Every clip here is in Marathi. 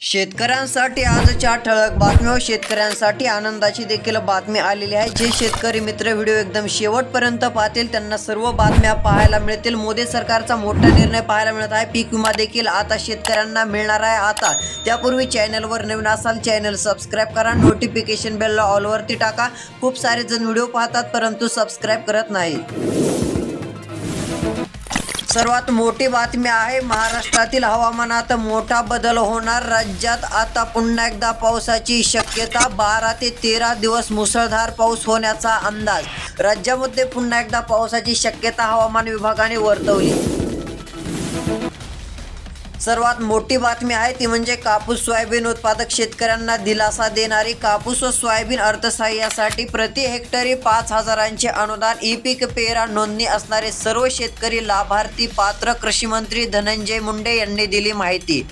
शेतकऱ्यांसाठी आजच्या ठळक बातम्या व शेतकऱ्यांसाठी आनंदाची देखील बातमी आलेली आहे. जे शेतकरी मित्र व्हिडिओ एकदम शेवटपर्यंत पाहतील त्यांना सर्व बातम्या पाहायला मिळतील. मोदी सरकारचा मोठा निर्णय पाहायला मिळत आहे. पीक विमा देखील आता शेतकऱ्यांना मिळणार आहे. आता त्यापूर्वी चॅनलवर नवीन असाल चॅनल सबस्क्राईब करा. नोटिफिकेशन बेलला ऑलवरती टाका. खूप सारे जण व्हिडिओ पाहतात परंतु सबस्क्राईब करत नाही सर्वात मोठी बातमी आहे महाराष्ट्रातील हवामानात मोठा बदल होणार. राज्यात आता पुन्हा एकदा पावसाची शक्यता बारा ते तेरा दिवस मुसळधार पाऊस होण्याचा अंदाज. राज्यामध्ये पुन्हा एकदा पावसाची शक्यता हवामान विभागाने वर्तवली. सर्वात मोठी बातमी आहे ती म्हणजे कापूस सोयाबीन उत्पादक शेतकऱ्यांना दिलासा देणारी कापूस व सोयाबीन अर्थसहाय्यासाठी प्रति हेक्टरी पाच हजारांचे अनुदान ई पीक पेरा नोंदणी असणारे सर्व शेतकरी लाभार्थी पात्र कृषी मंत्री धनंजय मुंडे यांनी दिली माहिती.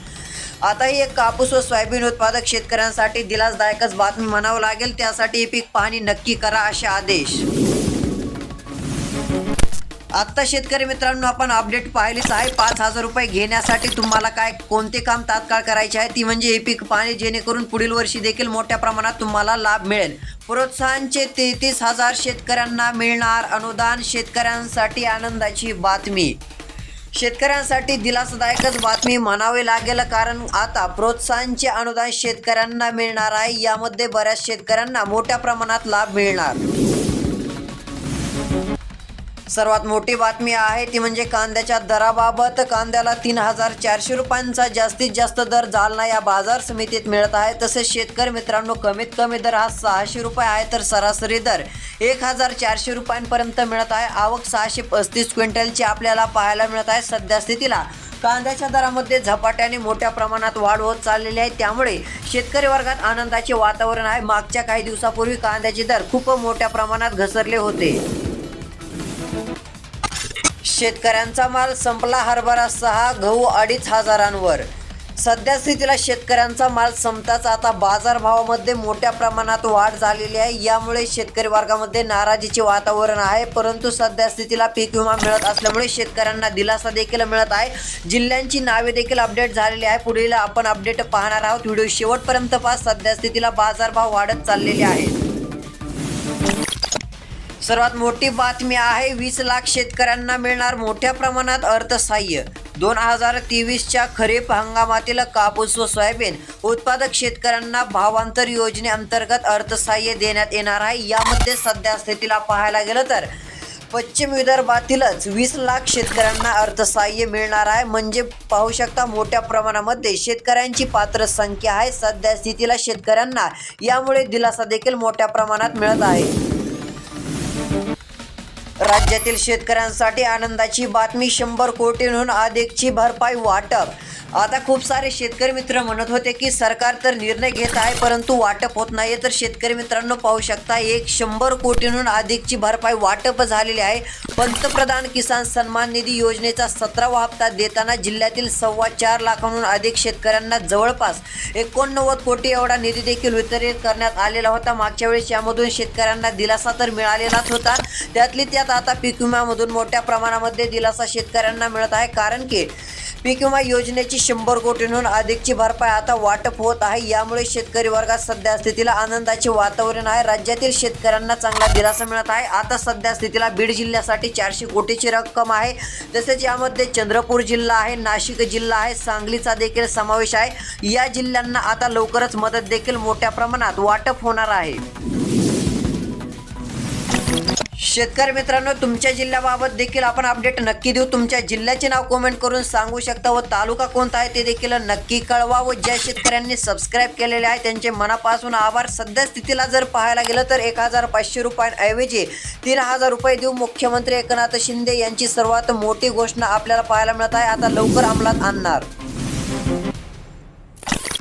आता ही एक कापूस व सोयाबीन उत्पादक शेतकऱ्यांसाठी दिलासदायकच बातमी म्हणावं लागेल त्यासाठी ही पीक पाहणी नक्की करा असे आदेश. आत्ता शेतकरी मित्रांनो आपण अपडेट पाहिलीच आहे पाच हजार रुपये घेण्यासाठी तुम्हाला काय कोणते काम तात्काळ करायचे आहे? ती म्हणजे हे पीक पाणी जेणेकरून पुढील वर्षी देखील मोठ्या प्रमाणात तुम्हाला लाभ मिळेल. प्रोत्साहनचे तेहतीस हजार शेतकऱ्यांना मिळणार अनुदान शेतकऱ्यांसाठी आनंदाची बातमी. शेतकऱ्यांसाठी दिलासदायकच बातमी म्हणावी लागेल कारण आता प्रोत्साहनचे अनुदान शेतकऱ्यांना मिळणार आहे. यामध्ये बऱ्याच शेतकऱ्यांना मोठ्या प्रमाणात लाभ मिळणार. सर्वात मोठी बातमी आहे ती म्हणजे कांद्याच्या दराबाबत कांद्याला तीन हजार चारशे रुपयांचा जास्तीत जास्त दर जालना या बाजार समितीत मिळत आहे. तसेच शेतकरी मित्रांनो कमीत कमी दर हा सहाशे रुपये आहे तर सरासरी दर एक हजार चारशे रुपयांपर्यंत मिळत आहे. आवक सहाशे पस्तीस क्विंटलची आपल्याला पाहायला मिळत आहे. सध्या स्थितीला कांद्याच्या दरामध्ये झपाट्याने मोठ्या प्रमाणात वाढ होत चाललेली आहे. त्यामुळे शेतकरी वर्गात आनंदाचे वातावरण आहे. मागच्या काही दिवसापूर्वी कांद्याचे दर खूप मोठ्या प्रमाणात घसरले होते. शेतकऱ्यांचा माल संपला हरभरा सहा गहू अडीच हजारांवर. सध्या स्थितीला शेतकऱ्यांचा माल संपताच आता बाजारभावामध्ये मोठ्या प्रमाणात वाढ झालेली आहे. यामुळे शेतकरी वर्गामध्ये नाराजीचे वातावरण आहे. परंतु सध्या स्थितीला पीक विमा मिळत असल्यामुळे शेतकऱ्यांना दिलासा देखील मिळत आहे. जिल्ह्यांची नावे देखील अपडेट झालेली आहे. पुढील आपण अपडेट पाहणार आहोत. व्हिडिओ शेवटपर्यंत पास सध्या स्थितीला बाजारभाव वाढत चाललेले आहेत. सर्वात मोठी बातमी आहे वीस लाख शेतकऱ्यांना मिळणार मोठ्या प्रमाणात अर्थसहाय्य दोन हजार तेवीसच्या खरीप हंगामातील कापूस व सोयाबीन उत्पादक शेतकऱ्यांना भावांतर योजनेअंतर्गत अर्थसहाय्य देण्यात येणार आहे. यामध्ये सध्या स्थितीला पाहायला गेलं तर पश्चिम विदर्भातीलच वीस लाख शेतकऱ्यांना अर्थसहाय्य मिळणार आहे. म्हणजे पाहू शकता मोठ्या प्रमाणामध्ये शेतकऱ्यांची पात्र संख्या आहे. सध्या स्थितीला शेतकऱ्यांना यामुळे दिलासा देखील मोठ्या प्रमाणात मिळत आहे. राज्यातील शेतकऱ्यांसाठी आनंदाची बातमी शंभर कोटींहून अधिकची भरपाई वाटप आता खूप सारे शेतकरी मित्र म्हणत होते की सरकार तर निर्णय घेत आहे परंतु वाटप होत नाही तर शेतकरी मित्रांनो पाहू शकता एक शंभर कोटींहून अधिकची भरपाई वाटप झालेली आहे. पंतप्रधान किसान सन्मान निधी योजनेचा सतरावा हप्ता देताना जिल्ह्यातील सव्वा चार लाखांहून अधिक शेतकऱ्यांना जवळपास एकोणनव्वद कोटी एवढा निधी देखील वितरित करण्यात आलेला होता. मागच्या वेळेस यामधून शेतकऱ्यांना दिलासा तर मिळालेलाच होता. त्यातली त्यात आता पीक विम्यामधून मोठ्या प्रमाणामध्ये दिलासा शेतकऱ्यांना मिळत आहे. कारण की पीक विमा योजनेची शंभर कोटींहून अधिकची भरपाई आता वाटप होत आहे. यामुळे शेतकरी वर्गात सध्या स्थितीला आनंदाचे वातावरण आहे. राज्यातील शेतकऱ्यांना चांगला दिलासा मिळत आहे. आता सध्या स्थितीला बीड जिल्ह्यासाठी चारशे कोटीची रक्कम आहे. तसेच यामध्ये चंद्रपूर जिल्हा आहे नाशिक जिल्हा आहे सांगलीचा देखील समावेश आहे. या जिल्ह्यांना आता लवकरच मदत देखील मोठ्या प्रमाणात वाटप होणार आहे. शेतकरी मित्रांनो तुमच्या जिल्ह्याबाबत देखील आपण अपडेट नक्की देऊ. तुमच्या जिल्ह्याचे नाव कमेंट करून सांगू शकता व तालुका कोणता आहे ते देखील नक्की कळवा व ज्या शेतकऱ्यांनी सबस्क्राईब केलेले आहे त्यांचे मनापासून आभार. सध्या स्थितीला जर पाहायला गेलं तर एक हजार पाचशे रुपयांऐवजी तीन हजार रुपये देऊ मुख्यमंत्री एकनाथ शिंदे यांची सर्वात मोठी घोषणा आपल्याला पाहायला मिळत आहे. आता लवकर अंमलात आणणार.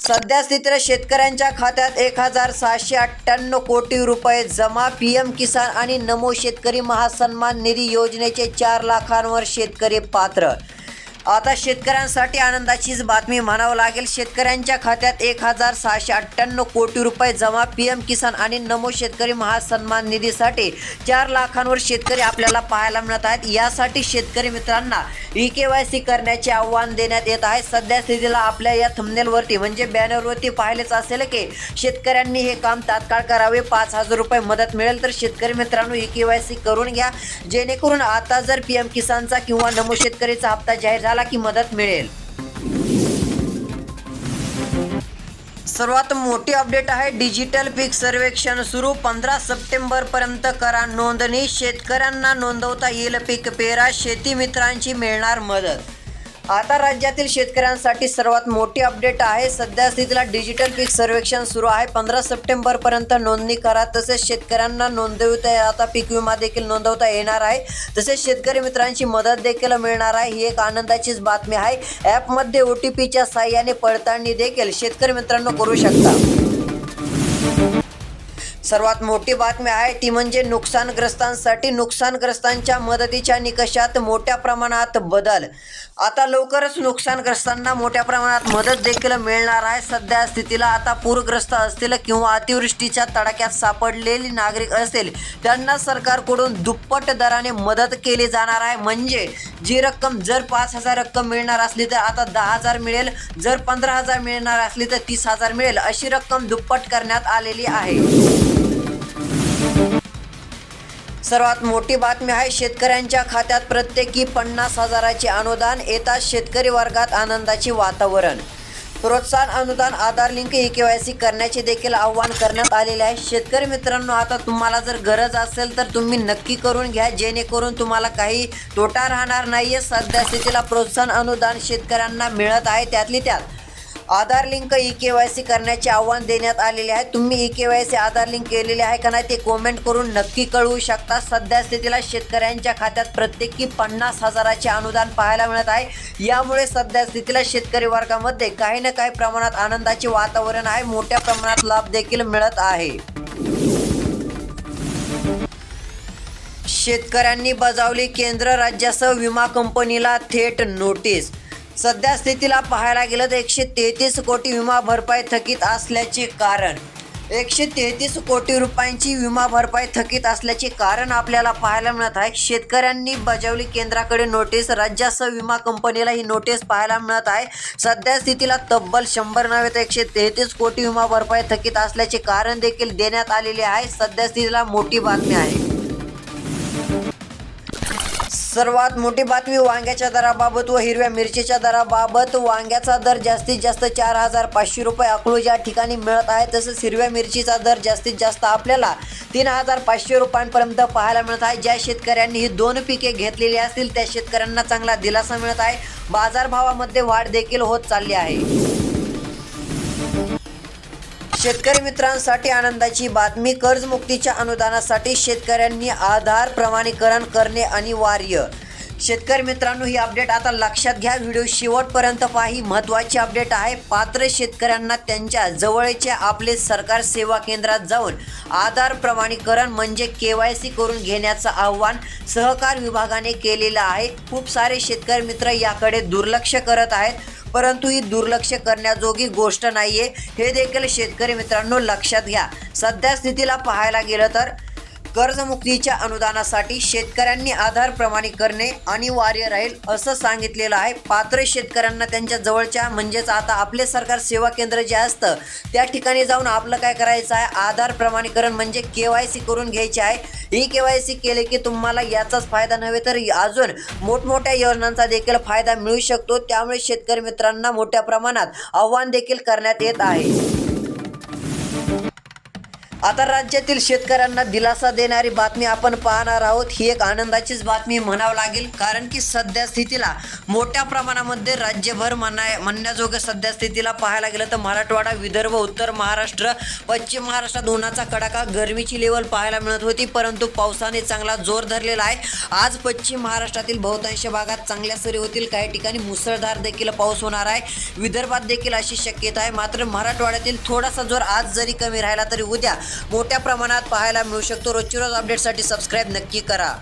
सध्या शेतकऱ्यांच्या खात्यात एक हजार सहाशे अठ्ठ्याण्णव कोटी रुपये जमा पी एम किसान आणि नमो शेतकरी महासन्मान निधी योजनेचे चार लाखांवर शेतकरी पात्र. आता शेतकऱ्यांसाठी आनंदाचीच बातमी म्हणावं लागेल. शेतकऱ्यांच्या खात्यात एक हजार सहाशे अठ्ठ्याण्णव कोटी रुपये जमा पी एम किसान आणि नमो शेतकरी महासन्मान निधीसाठी चार लाखांवर शेतकरी आपल्याला पाहायला मिळत आहेत. यासाठी शेतकरी मित्रांना ई के वाय सी करण्याचे आव्हान देण्यात येत आहे. सध्या स्थितीला आपल्या या थंबनेलवरती म्हणजे बॅनरवरती पाहिलेच असेल की शेतकऱ्यांनी हे काम तात्काळ करावे. पाच हजार रुपये मदत मिळेल तर शेतकरी मित्रांनो ई के वाय सी करून घ्या. जेणेकरून आता जर पी एम किसानचा किंवा नमो शेतकरीचा हप्ता जाहीर झाला की मदत मिळेल. सर्वात मोठी अपडेट आहे डिजिटल पीक सर्वेक्षण सुरू. पंधरा सप्टेंबर पर्यंत करा नोंदणी. शेतकऱ्यांना नोंदवता येईल पीक पेरा. शेती मित्रांची मिळणार मदत. आता राज्यातील शेतकऱ्यांसाठी सर्वात मोठी अपडेट आहे. सध्या स्थितीला डिजिटल पीक सर्वेक्षण सुरू आहे. पंधरा सप्टेंबर पर्यंत नोंदणी करा. तसेच शेतकऱ्यांना नोंदवता आता पीक विमा देखील नोंदवता येणार आहे. तसेच शेतकरी मित्रांची मदत देखील मिळणार आहे. ही एक आनंदाचीच बातमी आहे. ॲपमध्ये ओ टी पीच्या साह्याने पडताळणी देखील शेतकरी मित्रांनो करू शकता. सर्वात मोठी बातमी आहे ती म्हणजे नुकसानग्रस्तांसाठी नुकसानग्रस्तांच्या मदतीच्या निकषात मोठ्या प्रमाणात बदल. आता लवकरच नुकसानग्रस्तांना मोठ्या प्रमाणात मदत देखील मिळणार आहे. सध्या स्थितीला आता पूरग्रस्त असतील किंवा अतिवृष्टीच्या तडाख्यात सापडलेली नागरिक असतील त्यांना सरकारकडून दुप्पट दराने मदत केली जाणार आहे. म्हणजे जी रक्कम जर पाच हजार रक्कम मिळणार असली तर आता दहा हजार मिळेल जर पंधरा हजार मिळणार असली तर तीस हजार मिळेल अशी रक्कम दुप्पट करण्यात आलेली आहे. सर्वात मोठी बातमी आहे शेतकऱ्यांच्या खात्यात प्रत्येकी पन्नास हजाराचे अनुदान येतात शेतकरी वर्गात आनंदाचे वातावरण. प्रोत्साहन अनुदान Aadhaar link E K Y C करण्याचे देखील आव्हान करण्यात आलेले आहे. शेतकरी मित्रांनो आता तुम्हाला जर गरज असेल तर तुम्ही नक्की करून घ्या जेणेकरून तुम्हाला काही तोटा राहणार नाही आहे सध्या स्थितीला प्रोत्साहन अनुदान शेतकऱ्यांना मिळत आहे त्यातली त्यात Aadhaar link E K Y C करण्याचे आव्हान देण्यात आलेले आहे. तुम्ही E K Y C Aadhaar link केलेले आहे का नाही ते कॉमेंट करून नक्की कळवू शकता. सध्या स्थितीला शेतकऱ्यांच्या खात्यात प्रत्येकी पन्नास हजाराचे अनुदान पाहायला मिळत आहे. यामुळे सध्या स्थितीला शेतकरी वर्गामध्ये काही ना काही प्रमाणात आनंदाचे वातावरण आहे. मोठ्या प्रमाणात लाभ देखील मिळत आहे. शेतकऱ्यांनी बजावली केंद्र राज्यासह विमा कंपनीला थेट नोटीस सध्या स्थितीला पाहायला गेलं तर एकशे तेहतीस कोटी विमा भरपाई थकीत असल्याचे कारण. एकशे तेहतीस कोटी रुपयांची विमा भरपाई थकीत असल्याचे कारण आपल्याला पाहायला मिळत आहे. शेतकऱ्यांनी बजावली केंद्राकडे नोटीस राज्यासह विमा कंपनीला ही नोटीस पाहायला मिळत आहे. सध्या स्थितीला तब्बल शंभर नव्हे तर एकशे तेहतीस कोटी विमा भरपाई थकीत असल्याचे कारण देखील देण्यात आलेले आहे. सध्या स्थितीला मोठी बातमी आहे. सर्वात मोठी बातमी वांग्याच्या दराबाबत व हिरव्या मिरचीच्या दराबाबत. वांग्याचा दर जास्तीत जास्त चार हजार पाचशे रुपये अकलूज या ठिकाणी मिळत आहे. तसंच हिरव्या मिरचीचा दर जास्तीत जास्त आपल्याला तीन हजार पाचशे रुपयांपर्यंत पाहायला मिळत आहे. ज्या शेतकऱ्यांनी ही दोन पिके घेतलेली असतील त्या शेतकऱ्यांना चांगला दिलासा मिळत आहे. बाजारभावामध्ये वाढ देखील होत चालली आहे. शेतकरी मित्रांसाठी आनंदाची बातमी कर्जमुक्तीच्या अनुदानासाठी शेतकऱ्यांनी आधार प्रमाणीकरण करणे अनिवार्य. शेतकरी मित्रांनो ही अपडेट आता लक्षात घ्या. व्हिडिओ शेवटपर्यंत पहा. ही महत्त्वाची अपडेट आहे पात्र शेतकऱ्यांना त्यांच्या जवळचे आपले सरकार सेवा केंद्रात जाऊन आधार प्रमाणीकरण म्हणजे के वाय सी करून घेण्याचं आव्हान सहकार विभागाने केलेलं आहे. खूप सारे शेतकरी मित्र याकडे दुर्लक्ष करत आहेत. परंतु ही दुर्लक्ष करण्याजोगी गोष्ट नाहीये. हे देखील शेतकरी मित्रांनो लक्षात घ्या. सध्या स्थितीला पाहायला गेलं तर कर्जमुक्तीच्या अनुदानासाठी शेतकऱ्यांनी आधार प्रमाणित करणे अनिवार्य राहील असं सांगितलेलं आहे. पात्र शेतकऱ्यांना त्यांच्या जवळच्या म्हणजेच आता आपले सरकार सेवा केंद्र जे असतं त्या ठिकाणी जाऊन आपलं काय करायचं आहे? आधार प्रमाणीकरण म्हणजे के वाय सी करून घ्यायचे आहे. ही के वाय सी केले की तुम्हाला याचाच फायदा नव्हे तर अजून मोठमोठ्या योजनांचा देखील फायदा मिळू शकतो. त्यामुळे शेतकरी मित्रांना मोठ्या प्रमाणात आव्हान देखील करण्यात येत आहे. आता राज्यातील शेतकऱ्यांना दिलासा देणारी बातमी आपण पाहणार आहोत. ही एक आनंदाचीच बातमी म्हणावं लागेल कारण की सध्या स्थितीला मोठ्या प्रमाणामध्ये राज्यभर म्हणा म्हणण्याजोगं सध्या स्थितीला पाहायला गेलं तर मराठवाडा विदर्भ उत्तर महाराष्ट्र पश्चिम महाराष्ट्रात उन्हाचा कडाका गरमीची लेवल पाहायला मिळत होती परंतु पावसाने चांगला जोर धरलेला आहे. आज पश्चिम महाराष्ट्रातील बहुतांश भागात चांगल्या सरी होतील काही ठिकाणी मुसळधार देखील पाऊस होणार आहे. विदर्भात देखील अशी शक्यता आहे मात्र मराठवाड्यातील थोडासा जोर आज जरी कमी राहिला तरी उद्या मोठ्या प्रमाणात पाहायला मिळू शकतो. रोजची रोज अपडेटसाठी सबस्क्राईब नक्की करा.